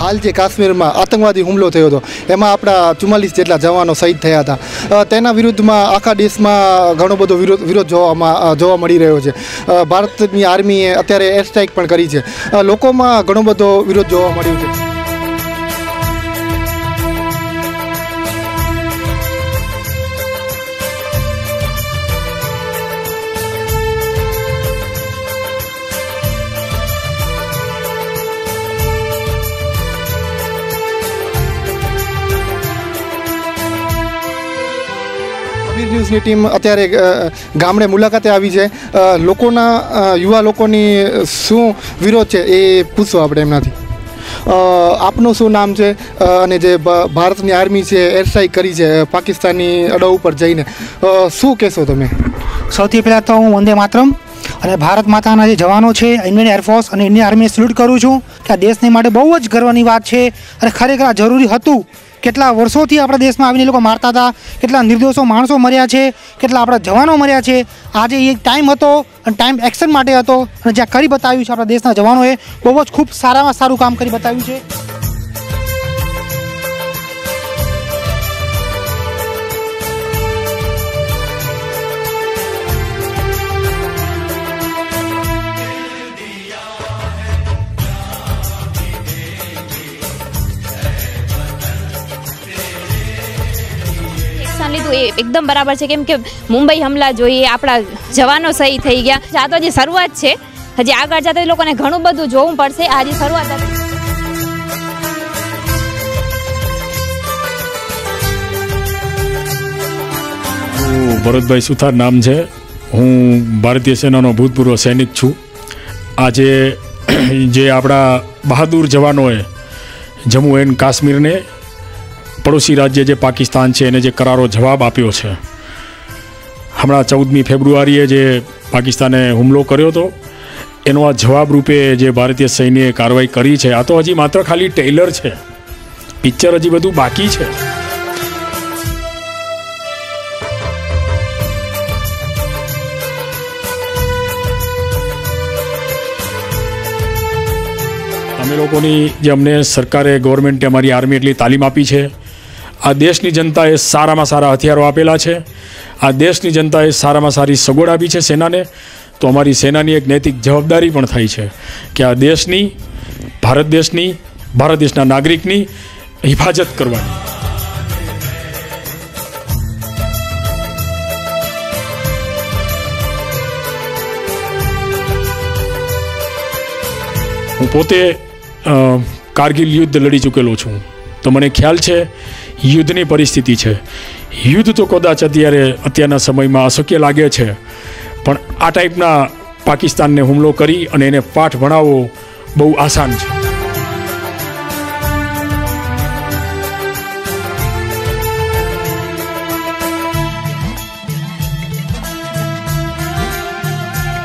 હાલ જે કાશ્મીરમાં આતંકવાદી હુમલો થયો હતો. એમાં આપણા ચુમ્માલીસ જેટલા જવાનો શહીદ થયા હતા. તેના વિરુદ્ધમાં આખા દેશમાં ઘણો બધો વિરોધ વિરોધ જોવામાં જોવા મળી રહ્યો છે. ભારતની આર્મીએ અત્યારે એર સ્ટ્રાઇક પણ કરી છે. લોકોમાં ઘણો બધો વિરોધ જોવા મળ્યો છે. કબીર ન્યૂઝની ટીમ અત્યારે ગામડે મુલાકાતે આવી છે. લોકોના યુવા લોકોની શું વિરોધ છે એ પૂછો આપણે એમનાથી. આપનું શું નામ છે? અને જે ભારતની આર્મી છે એર સ્ટ્રાઇક કરી છે પાકિસ્તાની અડો ઉપર જઈને. શું કહેશો તમે? સૌથી પહેલાં તો હું વંદે માતરમ અને ભારત માતાના જે જવાનો છે, ઇન્ડિયન એરફોર્સ અને ઇન્ડિયન આર્મીને સલ્યુટ કરું છું. કે આ દેશને માટે બહુ જ ગર્વની વાત છે અને ખરેખર આ જરૂરી હતું કેટલા વર્ષોથી આપણા દેશમાં આવીને એ લોકો મારતા હતા, કેટલા નિર્દોષો માણસો મર્યા છે, કેટલા આપણા જવાનો મર્યા છે. આજે એ ટાઈમ હતો અને ટાઈમ એક્શન માટે હતો અને જ્યાં કરી બતાવ્યું છે આપણા દેશના જવાનોએ, બહુ જ ખૂબ સારામાં સારું કામ કરી બતાવ્યું છે. એક્શન એ એકદમ બરાબર છે. કેમ કે મુંબઈ હમલા જોઈએ, આપણા જવાનો સહી થઈ ગયા. આ તો હજી શરૂઆત છે. હજી આગળ જતા લોકોને ઘણું બધું જોવું પડશે. આ હજી શરૂઆત હતી. ભરતભાઈ સુથાર નામ છે. હું ભારતીય સેનાનો ભૂતપૂર્વ સૈનિક છું. આજે જે આપણા બહાદુર જવાનોએ જમ્મુ એન્ડ કાશ્મીરને પડોશી રાજ્ય જે પાકિસ્તાન છે એને જે કરારો જવાબ આપ્યો છે. હમણાં ચૌદમી ફેબ્રુઆરીએ જે પાકિસ્તાને હુમલો કર્યો હતો, એનો આ જવાબ રૂપે જે ભારતીય સૈન્યએ કાર્યવાહી કરી છે, આ તો હજી માત્ર ખાલી ટેલર છે. પિક્ચર હજી બધું બાકી છે. અમે લોકોની જે અમને સરકારે, ગવર્મેન્ટે અમારી આર્મી એટલી તાલીમ આપી છે આ દેશની જનતાએ સારામાં સારા હથિયારો આપેલા છે. આ દેશની જનતાએ સારામાં સારી સગવડ આપી છે સેનાને. તો અમારી સેનાની એક નૈતિક જવાબદારી પણ થાય છે કે આ દેશની, ભારત દેશની, ભારત દેશના નાગરિકની હિફાજત કરવાની. હું પોતે કારગિલ યુદ્ધ લડી ચૂકેલો છું. તો મને ખ્યાલ છે યુદ્ધની પરિસ્થિતિ છે. યુદ્ધ તો કદાચ અત્યારે અત્યારના સમયમાં અશક્ય લાગે છે, પણ આ ટાઈપના પાકિસ્તાનને હુમલો કરી અને એને પાઠ ભણાવવો બહુ આસાન છે.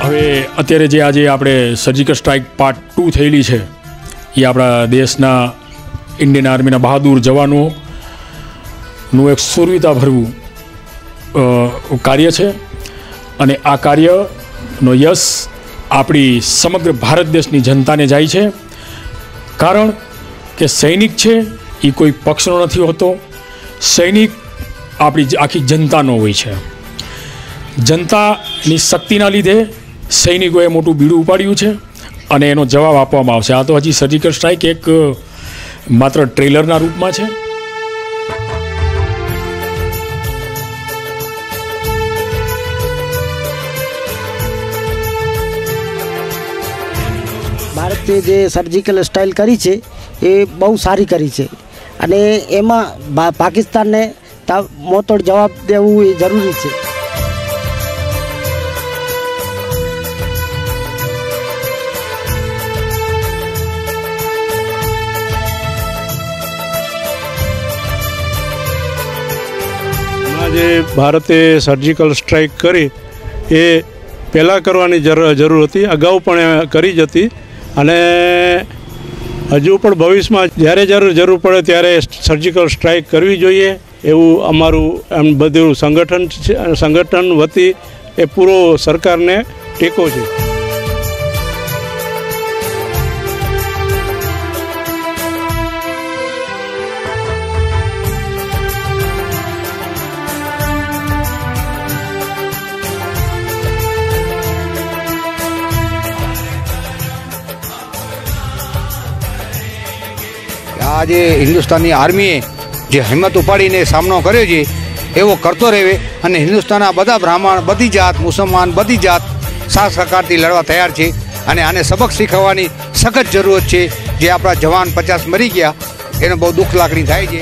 હવે અત્યારે જે આજે આપણે સર્જિકલ સ્ટ્રાઇક પાર્ટ ટુ થયેલી છે, એ આપણા દેશના ઇન્ડિયન આર્મીના બહાદુર જવાનોનું એક સુરવિતા ભરવું કાર્ય છે. અને આ કાર્યનો યશ આપણી સમગ્ર ભારત દેશની જનતાને જાય છે. કારણ કે સૈનિક છે, એ કોઈ પક્ષનો નથી હોતો. સૈનિક આપણી આખી જનતાનો હોય છે. જનતાની શક્તિના લીધે સૈનિકોએ મોટું બીડું ઉપાડ્યું છે અને એનો જવાબ આપવામાં આવશે. આ તો હજી સર્જિકલ સ્ટ્રાઇક એક માત્ર ટ્રેલરના રૂપમાં છે. ભારતે જે સર્જિકલ સ્ટાઇલ કરી છે, એ બહુ સારી કરી છે. અને એમાં પાકિસ્તાનને મોતોડ જવાબ દેવું એ જરૂરી છે. જે ભારતે સર્જિકલ સ્ટ્રાઇક કરી, એ પહેલાં કરવાની જરૂર હતી, અગાઉ પણ કરી જ હતી. અને હજુ પણ ભવિષ્યમાં જ્યારે જરૂર જરૂર પડે ત્યારે સર્જિકલ સ્ટ્રાઇક કરવી જોઈએ. એવું અમારું એમ બધું સંગઠન સંગઠન વતી એ પૂરો સરકારને ટેકો છે. આજે હિન્દુસ્તાનની આર્મીએ જે હિંમત ઉપાડીને સામનો કર્યો છે, એવો કરતો રહે અને હિન્દુસ્તાનના બધા બ્રાહ્મણ, બધી જાત, મુસલમાન, બધી જાત સાત સહકારથી લડવા તૈયાર છે અને આને સબક શીખવવાની સખત જરૂરત છે. જે આપણા જવાન પચાસ મરી ગયા, એનો બહુ દુઃખ લાગણી થાય છે.